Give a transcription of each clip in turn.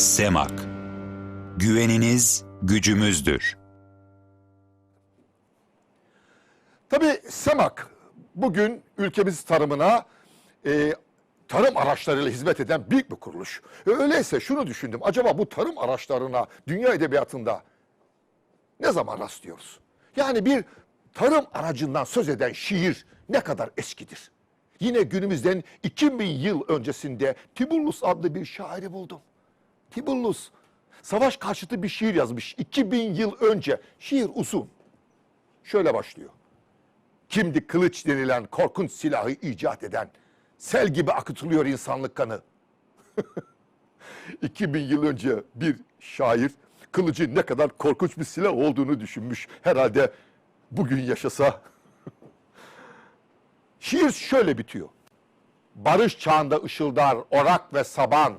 Semak. Güveniniz gücümüzdür. Tabii SEMAK bugün ülkemiz tarımına e, tarım araçlarıyla hizmet eden büyük bir kuruluş. E, öyleyse şunu düşündüm. Acaba bu tarım araçlarına dünya edebiyatında ne zaman rastlıyoruz? Yani bir tarım aracından söz eden şiir ne kadar eskidir? Yine günümüzden 2000 yıl öncesinde Tibullus adlı bir şairi buldum. Tibullus savaş karşıtı bir şiir yazmış 2000 yıl önce. Şiir uzun. Şöyle başlıyor. Kimdi kılıç denilen korkunç silahı icat eden? Sel gibi akıtılıyor insanlık kanı. 2000 yıl önce bir şair kılıcın ne kadar korkunç bir silah olduğunu düşünmüş. Herhalde bugün yaşasa. Şiir şöyle bitiyor. Barış çağında ışıldar orak ve saban.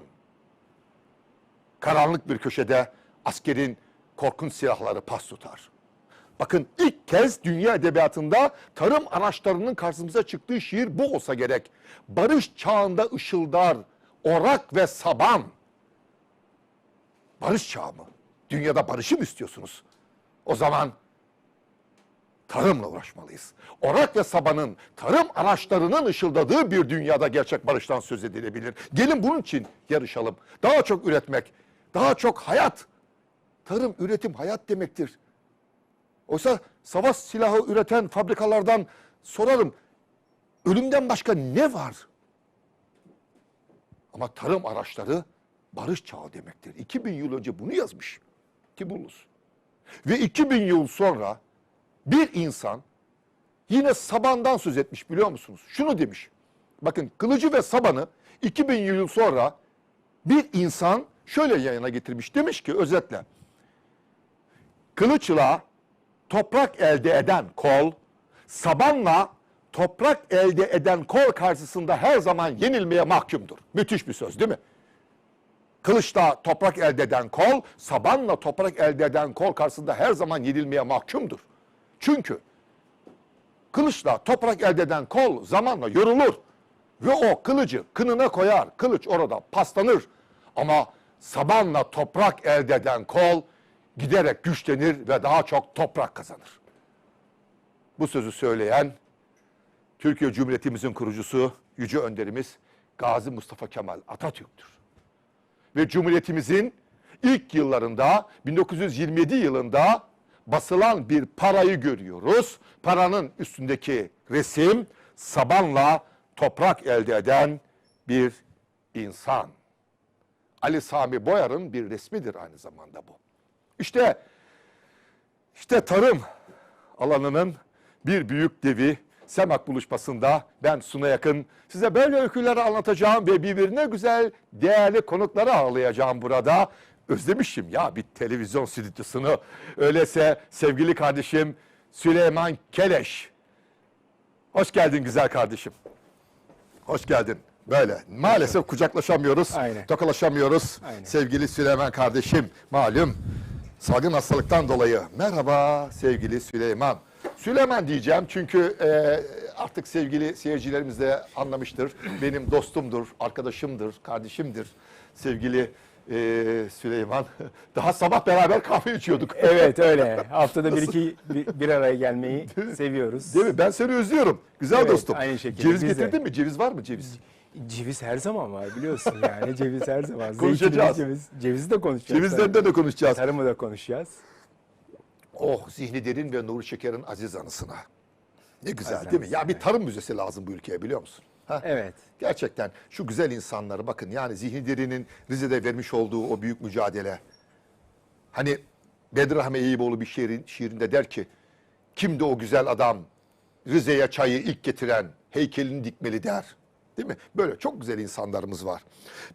Karanlık bir köşede askerin korkunç silahları pas tutar. Bakın ilk kez dünya edebiyatında tarım araçlarının karşımıza çıktığı şiir bu olsa gerek. Barış çağında ışıldar, orak ve saban. Barış çağı mı? Dünyada barışı mı istiyorsunuz? O zaman tarımla uğraşmalıyız. Orak ve sabanın tarım araçlarının ışıldadığı bir dünyada gerçek barıştan söz edilebilir. Gelin bunun için yarışalım. Daha çok üretmek, daha çok hayat. Tarım, üretim hayat demektir. Oysa savaş silahı üreten fabrikalardan sorarım. Ölümden başka ne var? Ama tarım araçları barış çağı demektir. 2000 yıl önce bunu yazmış Tibullus. Ve 2000 yıl sonra bir insan yine sabandan söz etmiş biliyor musunuz? Şunu demiş. Bakın kılıcı ve sabanı 2000 yıl sonra bir insan şöyle yayına getirmiş. Demiş ki özetle kılıçla toprak elde eden kol, sabanla toprak elde eden kol karşısında her zaman yenilmeye mahkumdur. Müthiş bir söz değil mi? Kılıçla toprak elde eden kol, sabanla toprak elde eden kol karşısında her zaman yenilmeye mahkumdur. Çünkü kılıçla toprak elde eden kol zamanla yorulur ve o kılıcı kınına koyar. Kılıç orada paslanır. Ama sabanla toprak elde eden kol giderek güçlenir ve daha çok toprak kazanır. Bu sözü söyleyen Türkiye Cumhuriyetimizin kurucusu Yüce Önderimiz Gazi Mustafa Kemal Atatürk'tür. Ve Cumhuriyetimizin ilk yıllarında 1927 yılında basılan bir parayı görüyoruz. Paranın üstündeki resim sabanla toprak elde eden bir insan. Ali Sami Boyar'ın bir resmidir aynı zamanda bu. İşte işte tarım alanının bir büyük devi Semak buluşmasında ben Suna Yakın size böyle öyküleri anlatacağım ve birbirine güzel değerli konukları ağırlayacağım burada. Özlemişim ya bir televizyon stüdyosunu. Öyleyse sevgili kardeşim Süleyman Keleş. Hoş geldin güzel kardeşim. Hoş geldin. Böyle maalesef kucaklaşamıyoruz, Aynen. tokalaşamıyoruz. Aynen. Sevgili Süleyman kardeşim malum salgın hastalıktan dolayı. Merhaba sevgili Süleyman. Süleyman diyeceğim çünkü e, artık sevgili seyircilerimiz de anlamıştır. Benim dostumdur, arkadaşımdır, kardeşimdir sevgili e, Süleyman. Daha sabah beraber kahve içiyorduk. Evet öyle. Haftada bir iki bir, bir araya gelmeyi seviyoruz. Değil mi? Ben seni özlüyorum. Güzel Evet, dostum. aynı şekilde Ceviz biz de. getirdin mi? Ceviz var mı ceviz? Ceviz her zaman var biliyorsun yani. Ceviz her zaman. Konuşacağız. Ceviz. Cevizi de konuşacağız. Cevizlerden de konuşacağız. Tarımı da konuşacağız. Oh Zihni Derin ve Nuri Şeker'in aziz anısına. Ne güzel Aziz değil mi? Ya bir tarım müzesi lazım bu ülkeye biliyor musun? Ha? Evet. Gerçekten şu güzel insanları bakın yani Zihni Derin'in Rize'de vermiş olduğu o büyük mücadele. Hani Bedrahmi Eyüboğlu bir şiirin, şiirinde der ki kimdi o güzel adam Rize'ye çayı ilk getiren heykelini dikmeli der. Değil mi? Böyle çok güzel insanlarımız var.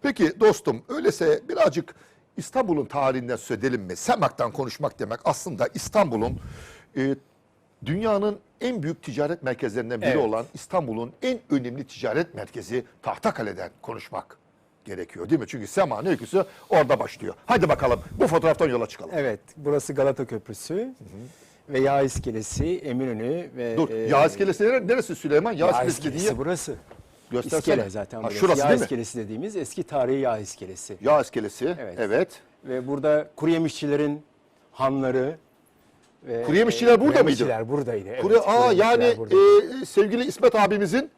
Peki dostum öyleyse birazcık İstanbul'un tarihinden söz edelim mi? Semak'tan konuşmak demek aslında İstanbul'un e, dünyanın en büyük ticaret merkezlerinden biri Evet. olan İstanbul'un en önemli ticaret merkezi Tahtakale'den konuşmak gerekiyor değil mi? Çünkü Sema'nın öyküsü orada başlıyor. Hadi bakalım bu fotoğraftan yola çıkalım. Evet. Burası Galata Köprüsü. Ve Yağ İskelesi, Eminönü ve... Dur, e, Yağ İskelesi nere- neresi Süleyman? Yağ, Yağ İskelesi İskelesi dediğin yer- burası. Göstersene. İskele zaten Ha, burası. şurası yağ değil mi? iskelesi dediğimiz eski tarihi yağ iskelesi. Yağ iskelesi. Evet. evet. Ve burada kuru yemişçilerin hanları ve Kuru yemişçiler burada kuru mıydı? yemişçiler buradaydı. Evet, Kuru- aa yani buradaydı. e, sevgili İsmet abimizin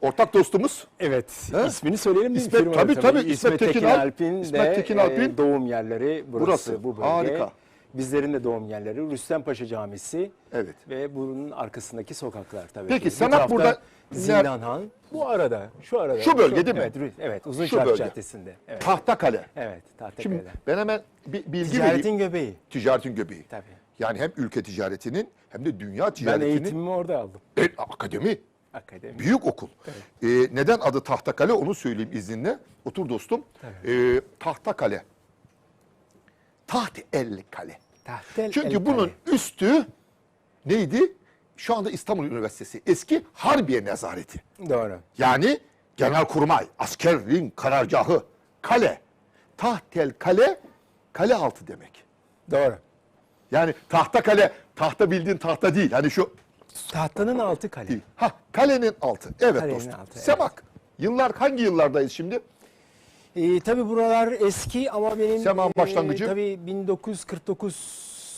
ortak dostumuz. Evet. He? ismini söyleyelim mi? İsmet- firmanın tabii, tabii. İsmet, İsmet Tekin, Tekin Alp. Alp'in İsmet Tekin e, Alp'in doğum yerleri burası, burası. bu bölge. Harika. Bizlerin de doğum yerleri Rüstempaşa Camisi Evet. ve bunun arkasındaki sokaklar tabii Peki, ki. Bu Senak tarafta burada- Zindanhan. Bu arada, şu arada. Şu bölge değil mi? Evet, evet Uzun Şu Çarşı. Caddesi'nde. Evet. Tahtakale. evet, Tahtakale'de. Şimdi ben hemen bir bilgi Ticaretin vereyim. göbeği. Ticaretin göbeği. Tabii. Yani hem ülke ticaretinin hem de dünya Ben ticaretinin eğitimimi orada aldım. E, akademi. Akademi. Büyük okul. Ee, neden adı Tahtakale onu söyleyeyim izninle. Otur dostum. Ee, Tahtakale. Taht el kale. Tahtel Çünkü el bunun kale. üstü neydi? Şu anda İstanbul Üniversitesi. Eski Harbiye Nezareti. Doğru. Yani Genelkurmay, askerin karargahı, kale. Tahtel kale, kale altı demek. Doğru. Yani tahta kale, tahta bildiğin tahta değil. Hani şu Tahtanın altı kale. değil. Ha kalenin altı. Evet Kalenin dostum. altı, evet. Semak. Yıllar hangi yıllardayız şimdi? Ee, tabii buralar eski ama benim Seman e, başlangıcı? tabii 1949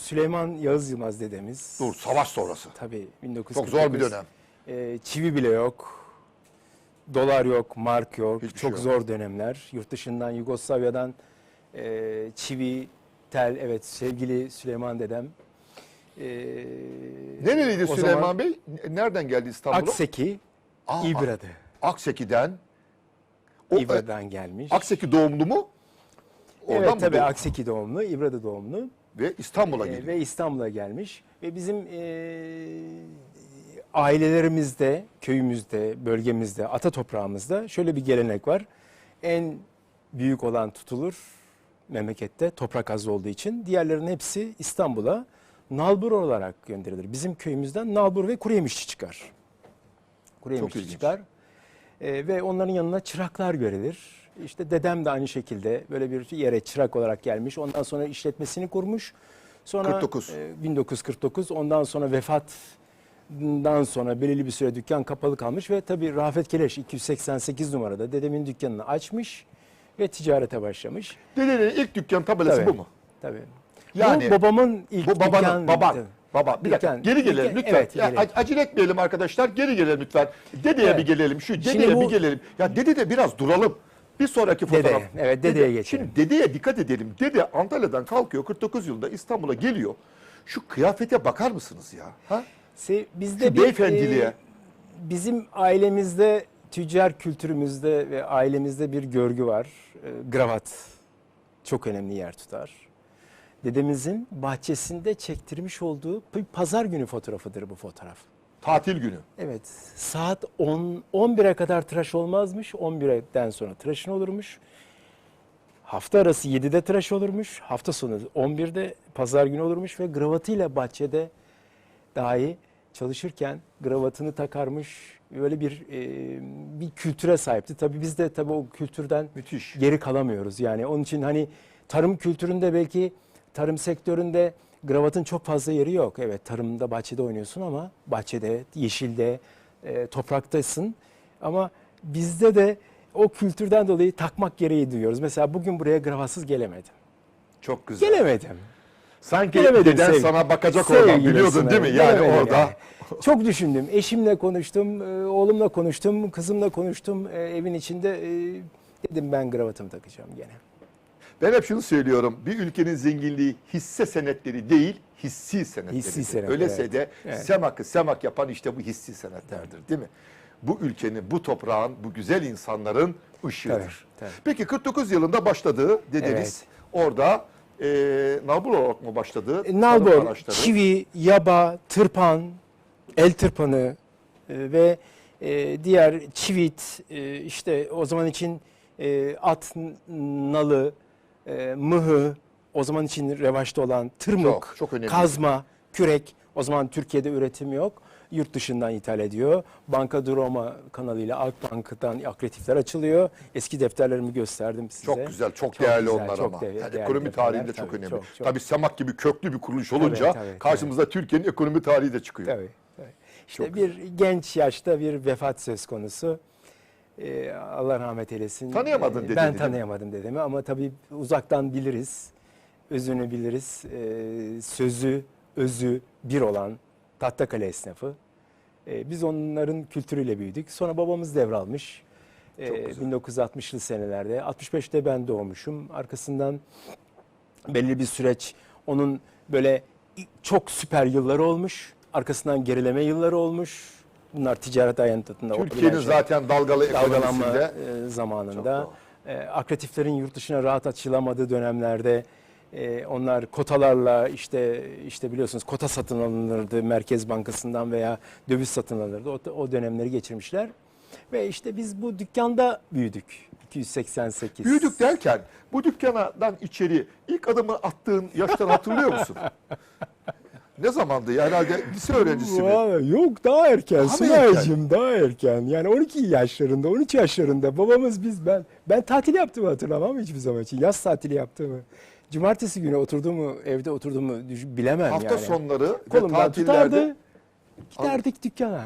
Süleyman Yağız Yılmaz dedemiz. Dur savaş sonrası. Tabii 1949. Çok zor bir dönem. Ee, çivi bile yok. Dolar yok, mark yok. Hiçbir Çok şey yok. zor dönemler. Yurt dışından, Yugoslavya'dan e, çivi, tel, evet sevgili Süleyman dedem. Ee, Nereliydi o Süleyman zaman Bey? Nereden geldi İstanbul'a? Akseki, Aa, İbra'dı. Akseki'den. O, e, İbra'dan gelmiş. Akseki doğumlu mu? Oradan evet mı tabii doğdu? Akseki doğumlu, İbra'da doğumlu. Ve İstanbul'a Ee, geliyor. ve İstanbul'a gelmiş. Ve bizim e, ailelerimizde, köyümüzde, bölgemizde, ata toprağımızda şöyle bir gelenek var. En büyük olan tutulur memlekette toprak az olduğu için. Diğerlerinin hepsi İstanbul'a nalbur olarak gönderilir. Bizim köyümüzden nalbur ve kuru yemişçi çıkar. Kuru yemişçi çıkar. Ee, ve onların yanına çıraklar görülür. İşte dedem de aynı şekilde böyle bir yere çırak olarak gelmiş. Ondan sonra işletmesini kurmuş. Sonra 49. e, 1949 ondan sonra vefatından sonra belirli bir süre dükkan kapalı kalmış ve tabii Rafet Keleş 288 numarada dedemin dükkanını açmış ve ticarete başlamış. Dedenin ilk dükkan tabelası Tabii. bu mu? Tabii. Yani bu babamın ilk Bu babanın, dükkan- baban. Tabii. Baba, bir dakika. Geri gelelim lütfen. Evet, Ya, gelelim. ac- acele etmeyelim arkadaşlar. Geri gelelim lütfen. Dedeye Evet. bir gelelim. Şu dedeye Şimdi bu- bir gelelim. Ya dede de biraz duralım. Bir sonraki fotoğraf. evet, dedeye geçelim. Şimdi dedeye dikkat edelim. Dede Antalya'dan kalkıyor 49 yılında İstanbul'a geliyor. Şu kıyafete bakar mısınız ya? Ha? Se- bizde Şu bir beyefendiliğe. e, bizim ailemizde tüccar kültürümüzde ve ailemizde bir görgü var. E, gravat çok önemli yer tutar. Dedemizin bahçesinde çektirmiş olduğu pazar günü fotoğrafıdır bu fotoğraf. Tatil günü. Evet. Saat 10 11'e kadar tıraş olmazmış. 11'den sonra tıraşın olurmuş. Hafta arası 7'de tıraş olurmuş. Hafta sonu 11'de pazar günü olurmuş ve gravatıyla bahçede dahi çalışırken gravatını takarmış. Böyle bir e, bir kültüre sahipti. Tabii biz de tabii o kültürden Müthiş. geri kalamıyoruz. Yani onun için hani tarım kültüründe belki tarım sektöründe gravatın çok fazla yeri yok. Evet tarımda bahçede oynuyorsun ama bahçede, yeşilde, e, topraktasın. Ama bizde de o kültürden dolayı takmak gereği duyuyoruz. Mesela bugün buraya gravatsız gelemedim. Çok güzel. Gelemedim. Sanki Gelemedim deden sevgili- sana bakacak oradan sevgili biliyordun değil mi? Yani gelemedim orada. yani. Çok düşündüm. Eşimle konuştum, e, oğlumla konuştum, kızımla konuştum. E, Evin içinde e, dedim ben gravatımı takacağım gene. Ben hep şunu söylüyorum. Bir ülkenin zenginliği hisse senetleri değil, hissi senetleridir. Hissi senet, Öylese evet. de Evet. semakı semak yapan işte bu hissi senetlerdir değil mi? Bu ülkenin, bu toprağın, bu güzel insanların ışığıdır. Tabii, tabii. Peki 49 yılında başladı dediniz. Evet. Orada e, nabur olarak mı başladı? E, araçları. çivi, yaba, tırpan, el tırpanı e, ve e, diğer çivit, e, işte o zaman için e, at nalı, e, mıhı, o zaman için revaçta olan tırmık, Çok, çok önemli. kazma, kürek. O zaman Türkiye'de üretim yok. Yurt dışından ithal ediyor. Banka de Roma kanalıyla Akbank'tan akretifler açılıyor. Eski defterlerimi gösterdim size. Çok güzel, çok, değerli güzel, onlar çok ama. değerli- Yani değerli ekonomi tarihinde çok Tabii, önemli. çok, çok. Tabii Semak gibi köklü bir kuruluş olunca Tabii, tabii, karşımıza Türkiye'nin ekonomi tarihi de çıkıyor. Tabii. tabii. İşte Çok bir genç yaşta bir vefat söz konusu. E, Allah rahmet eylesin. Tanıyamadın E, dedeni, Ben tanıyamadım dedemi ama tabii uzaktan biliriz. Özünü biliriz. E, sözü, özü bir olan Tahtakale esnafı. E, biz onların kültürüyle büyüdük. Sonra babamız devralmış. E, güzel. 1960'lı senelerde. 65'te ben doğmuşum. Arkasından belli bir süreç onun böyle çok süper yılları olmuş. Arkasından gerileme yılları olmuş. Bunlar ticaret hayatında Türkiye'nin şey- zaten dalgalı ekonomisinde e, zamanında e, akretiflerin yurt dışına rahat açılamadığı dönemlerde e, onlar kotalarla işte işte biliyorsunuz kota satın alınırdı Merkez Bankası'ndan veya döviz satın alınırdı. O, o dönemleri geçirmişler. Ve işte biz bu dükkanda büyüdük. 288. büyüdük derken bu dükkanadan içeri ilk adımı attığın yaşları hatırlıyor musun? ne zamandı? ya? Herhalde lise öğrencisi mi? Yok daha erken Daha Sunay'cığım daha erken. Yani 12 yaşlarında 13 yaşlarında babamız biz ben ben tatil yaptığımı hatırlamam hiçbir zaman için. Yaz tatili yaptığımı. Cumartesi günü oturduğumu evde oturduğumu düş- bilemem Hafta yani. sonları ve Kolumdan tatillerde tutardı. Giderdik dükkana.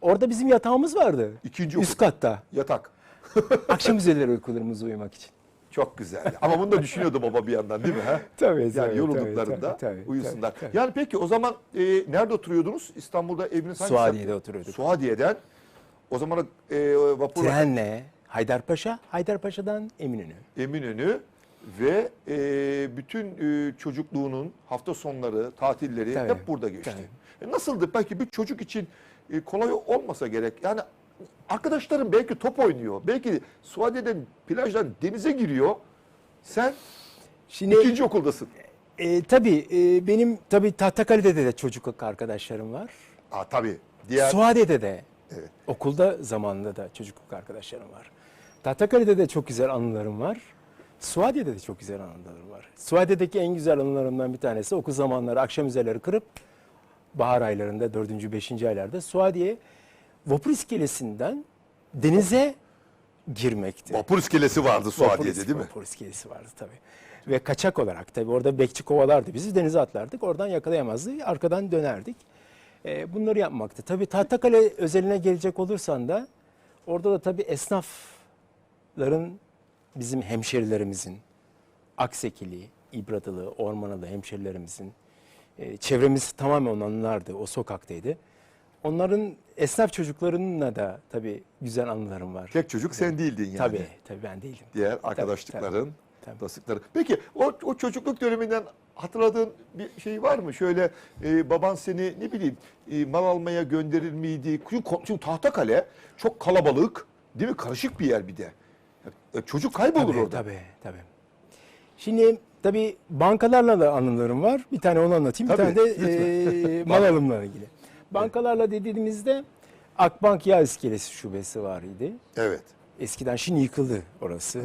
Orada bizim yatağımız vardı. İkinci Üst katta. yatak. Akşam üzerleri uykularımızı uyumak için. Çok güzel. Ama bunu da düşünüyordu baba bir yandan değil mi? Ha? Tabii Yani tabii, yorulduklarında tabii, tabii, uyusunlar. tabii, tabii. Yani peki o zaman e, nerede oturuyordunuz? İstanbul'da eviniz hangi Suadiye'de semt? oturuyorduk. Suadiye'den. O zaman e, vapur Trenle Haydarpaşa, Haydarpaşa'dan Eminönü. Eminönü ve e, bütün e, çocukluğunun hafta sonları, tatilleri Tabii, hep burada geçti. E, nasıldı? Belki bir çocuk için e, kolay olmasa gerek. Yani arkadaşların belki top oynuyor. Belki Suadiye'den plajdan denize giriyor. Sen Şimdi ikinci okuldasın. E, tabii e, benim tabii Tahtakale'de de çocukluk arkadaşlarım var. Aa, tabii. Diğer Suadiye'de de Evet. okulda zamanında da çocukluk arkadaşlarım var. Tahtakale'de de çok güzel anılarım var. Suadiye'de de çok güzel anılarım var. Suadiye'deki en güzel anılarımdan bir tanesi okul zamanları akşam üzerleri kırıp bahar aylarında 4. 5. aylarda Suadiye vapur iskelesinden denize girmekti. vapur iskelesi vardı Vapur Suadiye'de is- değil mi? Vapur iskelesi vardı tabii. Ve kaçak olarak tabii orada bekçi kovalardı bizi denize atlardık. Oradan yakalayamazdı. Arkadan dönerdik. Ee, bunları yapmaktı. Tabii Tahtakale özeline gelecek olursan da orada da tabii esnafların bizim hemşerilerimizin Aksekili, İbradılı, Ormanalı hemşerilerimizin e, çevremiz tamamen onlardı. O sokaktaydı. Onların esnaf çocuklarınla da tabii güzel anılarım var. Tek çocuk sen değildin yani. Tabii, tabii ben değilim. Diğer arkadaşlıkların, tabii. dostlukların. Peki o, o çocukluk döneminden hatırladığın bir şey var mı? Şöyle e, baban seni ne bileyim e, mal almaya gönderir miydi? Çünkü, çünkü Tahtakale çok kalabalık değil mi? Karışık bir yer bir de. E, çocuk kaybolur Tabii, orada. Tabii, tabii. Şimdi tabii bankalarla da anılarım var. Bir tane onu anlatayım. Bir Tabii, tane de e, mal alımla ilgili. Bankalarla dediğimizde Akbank Yağ İskelesi şubesi var idi. Evet. Eskiden şimdi yıkıldı orası.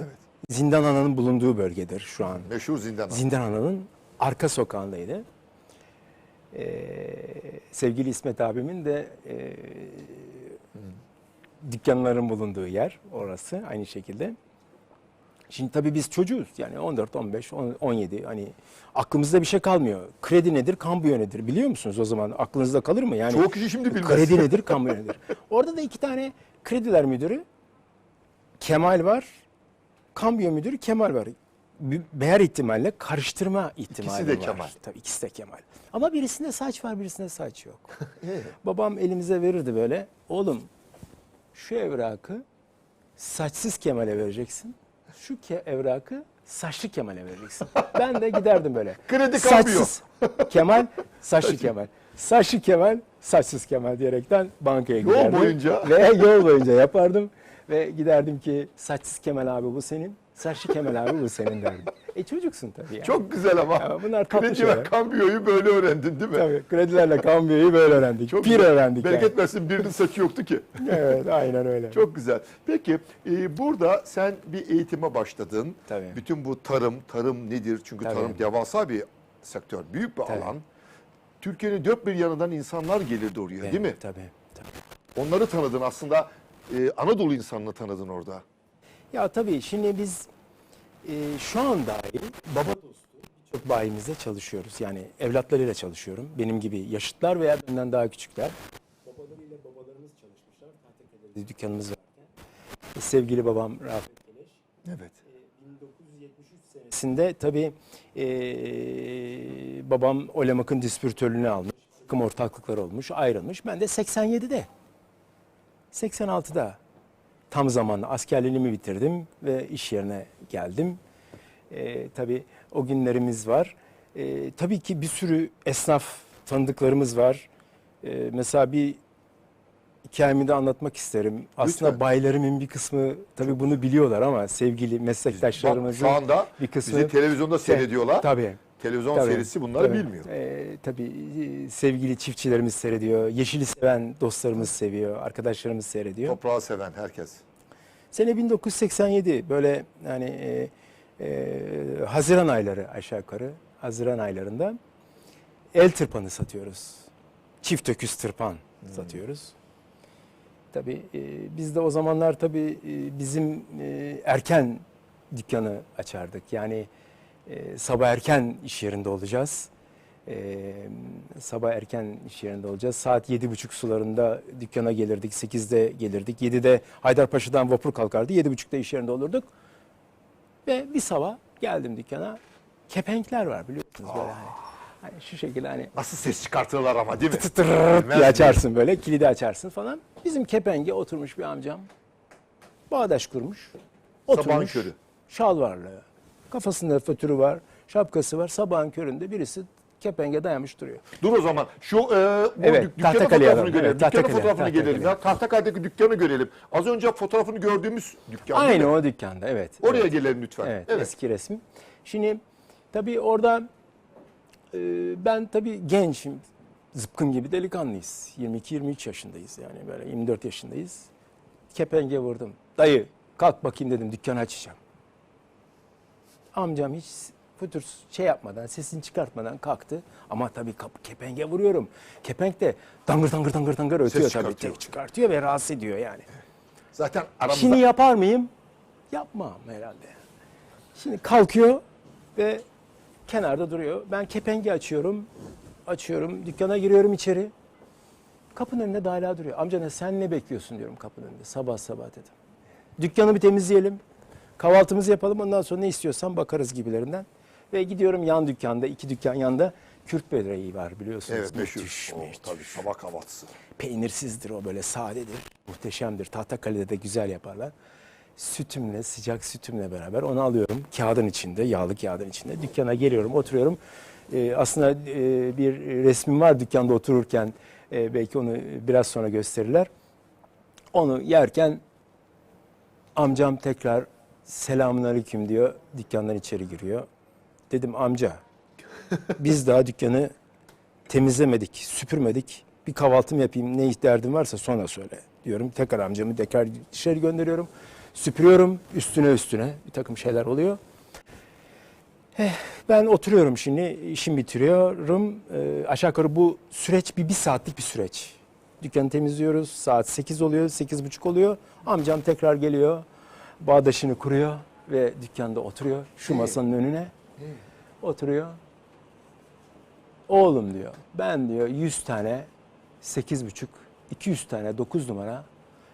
Zindan Ana'nın bulunduğu bölgedir şu an. Meşhur zindan. Zindan Ana'nın arka sokağındaydı. Ee, sevgili İsmet abimin de e, dükkanların bulunduğu yer orası aynı şekilde. Şimdi tabii biz çocuğuz yani 14, 15, 10, 17 hani aklımızda bir şey kalmıyor. Kredi nedir, kambiyo nedir biliyor musunuz o zaman aklınızda kalır mı? Yani Çoğu kişi şimdi bilmez. Kredi nedir, kambiyo nedir? Orada da iki tane krediler müdürü Kemal var, kambiyo müdürü Kemal var. Her ihtimalle karıştırma ihtimali de var. Kemal. Tabii ikisi de Kemal. Ama birisinde saç var, birisinde saç yok. Babam elimize verirdi böyle. Oğlum şu evrakı saçsız Kemal'e vereceksin. Şu ke- evrakı saçlı Kemal'e vereceksin. Ben de giderdim böyle. Kredi. Saçsız Kemal, saçlı Kemal. Saçlı Kemal, saçsız Kemal diyerekten bankaya Yol giderdim. boyunca. Ve yol boyunca yapardım. Ve giderdim ki saçsız Kemal abi bu senin, saçlı Kemal abi bu senin derdim. E çocuksun tabii yani. Çok güzel ama. Ya bunlar tatlı Kredi ve kambiyoyu böyle öğrendin değil mi? Tabii kredilerle kambiyoyu böyle öğrendik. Çok Pir güzel. öğrendik yani. Bereket versin birinin saçı yoktu ki. Evet aynen öyle. Çok güzel. Peki e, burada sen bir eğitime başladın. Tabii. Bütün bu tarım, tarım nedir? Çünkü Tabii. tarım devasa bir sektör, büyük bir Tabii. alan. Türkiye'nin dört bir yanından insanlar gelirdi oraya değil mi? Tabii, tabii. Onları tanıdın aslında. e, Anadolu insanını tanıdın orada. Ya tabii şimdi biz e, şu an dahi baba dostu birçok bayimizde çalışıyoruz. Yani evlatlarıyla çalışıyorum. Benim gibi yaşıtlar veya benden daha küçükler. Babalarıyla babalarımız çalışmışlar. Tahtakale'de dükkanımız varken. sevgili babam Rafet Evet. senesinde tabii e, babam Olemak'ın distribütörlüğünü almış. Takım ortaklıkları olmuş, ayrılmış. Ben de 87'de, 86'da tam zamanlı askerliğimi bitirdim ve iş yerine geldim. E, tabii o günlerimiz var. E, tabii ki bir sürü esnaf tanıdıklarımız var. E, mesela bir hikayemi de anlatmak isterim. Aslında Lütfen. baylarımın bir kısmı tabii bunu biliyorlar ama sevgili Bak, meslektaşlarımızın şu anda bir kısmı bizi televizyonda seyrediyorlar. Tabii. Televizyon Tabii, serisi bunları tabii. bilmiyor. Ee, tabii e, sevgili çiftçilerimiz seyrediyor. Yeşili seven dostlarımız seviyor. Arkadaşlarımız seyrediyor. Toprağı seven herkes. Sene 1987 böyle yani e, e, Haziran ayları aşağı yukarı. Haziran aylarında el tırpanı satıyoruz. Çift öküz tırpan satıyoruz. Tabii e, biz de o zamanlar tabii e, bizim e, erken dükkanı açardık. Yani e, sabah erken iş yerinde olacağız. E, sabah erken iş yerinde olacağız. Saat yedi buçuk sularında dükkana gelirdik. Sekizde gelirdik. Yedide Haydarpaşa'dan vapur kalkardı. Yedi buçukta iş yerinde olurduk. Ve bir sabah geldim dükkana. Kepenkler var biliyorsunuz böyle hani. Hani şu şekilde hani Nasıl ses çıkartırlar ama değil mi? Bilmez diye açarsın böyle, kilidi açarsın falan. Bizim kepenge oturmuş bir amcam. Bağdaş kurmuş. Oturmuş. körü. Şalvarlı. Kafasında fötürü var, şapkası var. Sabahın köründe birisi kepenge dayamış duruyor. Dur o zaman. Şu e, bu Evet, dük- dükkanın fotoğrafını alalım. görelim. Evet, dükkanın fotoğrafını Tahtakale. görelim. Ya Tahtakale'deki dükkanı görelim. Az önce fotoğrafını gördüğümüz dükkan. değil Aynı mi? o dükkanda evet. Oraya evet. gelelim lütfen. Evet, Evet. eski resmi. Şimdi tabii orada e, ben tabii gençim. Zıpkın gibi delikanlıyız. 22-23 yaşındayız yani böyle 24 yaşındayız. Kepenge vurdum. Dayı kalk bakayım dedim dükkanı açacağım. Amcam hiç fütür şey yapmadan, sesini çıkartmadan kalktı. Ama tabii kap, kepenge vuruyorum. Kepenk de dangır dangır dangır dangır ötüyor tabii. çıkartıyor. Çıkartıyor ve rahatsız ediyor yani. Zaten aramızda Şimdi yapar mıyım? Yapmam herhalde. Şimdi kalkıyor ve kenarda duruyor. Ben kepengi açıyorum. Açıyorum. Dükkana giriyorum içeri. Kapının önünde de hala duruyor. Amca ne sen ne bekliyorsun diyorum kapının önünde. Sabah sabah dedim. Dükkanı bir temizleyelim. Kahvaltımızı yapalım. Ondan sonra ne istiyorsan bakarız gibilerinden. Ve gidiyorum yan dükkanda, iki dükkan yanda Kürt böreği var biliyorsunuz. Evet meşhur. Müthiş, Oo, müthiş. tabii sabah kahvaltısı. Peynirsizdir o böyle sadedir. Muhteşemdir. Tahtakale'de de güzel yaparlar. Sütümle, sıcak sütümle beraber onu alıyorum. Kağıdın içinde, yağlı kağıdın içinde. Dükkana geliyorum, oturuyorum. Ee, aslında e, bir resmim var dükkanda otururken. Ee, belki onu biraz sonra gösterirler. Onu yerken amcam tekrar selamun aleyküm diyor. Dükkandan içeri giriyor. Dedim amca biz daha dükkanı temizlemedik, süpürmedik. Bir kahvaltımı yapayım, ne derdim varsa sonra söyle diyorum. Tekrar amcamı tekrar dışarı gönderiyorum. Süpürüyorum üstüne üstüne bir takım şeyler oluyor. Eh, ben oturuyorum şimdi, işimi bitiriyorum. Ee, aşağı yukarı bu süreç bir, bir saatlik bir süreç. Dükkanı temizliyoruz, saat 8 oluyor, 8.30 oluyor. Amcam tekrar geliyor, bağdaşını kuruyor ve dükkanda oturuyor. Şu masanın önüne oturuyor. Oğlum diyor ben diyor 100 tane 8,5 200 tane 9 numara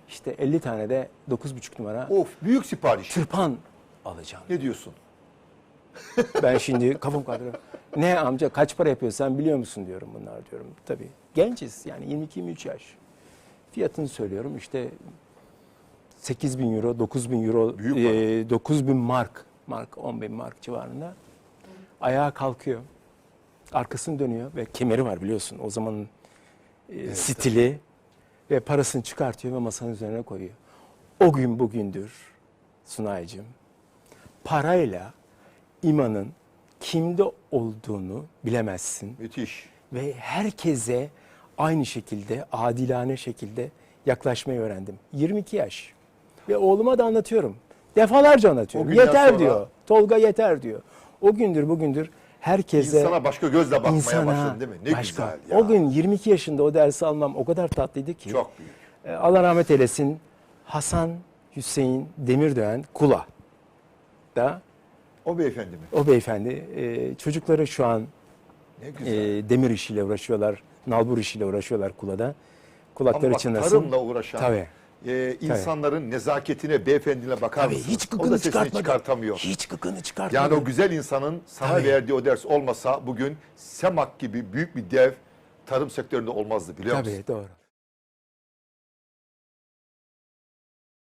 işte 50 tane de 9,5 numara Of büyük sipariş. tırpan alacağım. Ne diyorsun? Ben şimdi kafam kaldırıyorum. Ne amca kaç para yapıyor sen biliyor musun diyorum bunlar diyorum. Tabii genciz yani 22-23 yaş. Fiyatını söylüyorum işte 8 bin euro, 9 bin euro, Büyük e, 9 bin mark, mark 10 bin mark civarında. Ayağa kalkıyor. Arkasını dönüyor ve kemeri var biliyorsun o zamanın e, stili ve parasını çıkartıyor ve masanın üzerine koyuyor. O gün bugündür Sunaycığım parayla imanın kimde olduğunu bilemezsin Müthiş. ve herkese aynı şekilde adilane şekilde yaklaşmayı öğrendim. 22 yaş ve oğluma da anlatıyorum. Defalarca anlatıyorum. Yeter sonra- diyor. Tolga yeter diyor. O gündür bugündür herkese İnsana başka gözle bakmaya insana başladın değil mi? Ne başka. güzel ya. O gün 22 yaşında o dersi almam o kadar tatlıydı ki. Çok büyük. E, Allah rahmet eylesin. Hasan Hüseyin Demirdoğan Kula da O beyefendi mi? o beyefendi e, çocukları şu an Ne e, güzel. demir işiyle uğraşıyorlar, nalbur işiyle uğraşıyorlar Kula'da. Kulakları Ama bak, çınlasın. tarımla uğraşan, Tabii. E, insanların nezaketine, beyefendiliğine bakar Tabii mısınız? hiç o da gıkını sesini çıkartmadı. çıkartamıyor. Hiç gıkını çıkartmadı. Yani o güzel insanın sana Tabii. verdiği o ders olmasa bugün Semak gibi büyük bir dev tarım sektöründe olmazdı biliyor musun? Tabii doğru.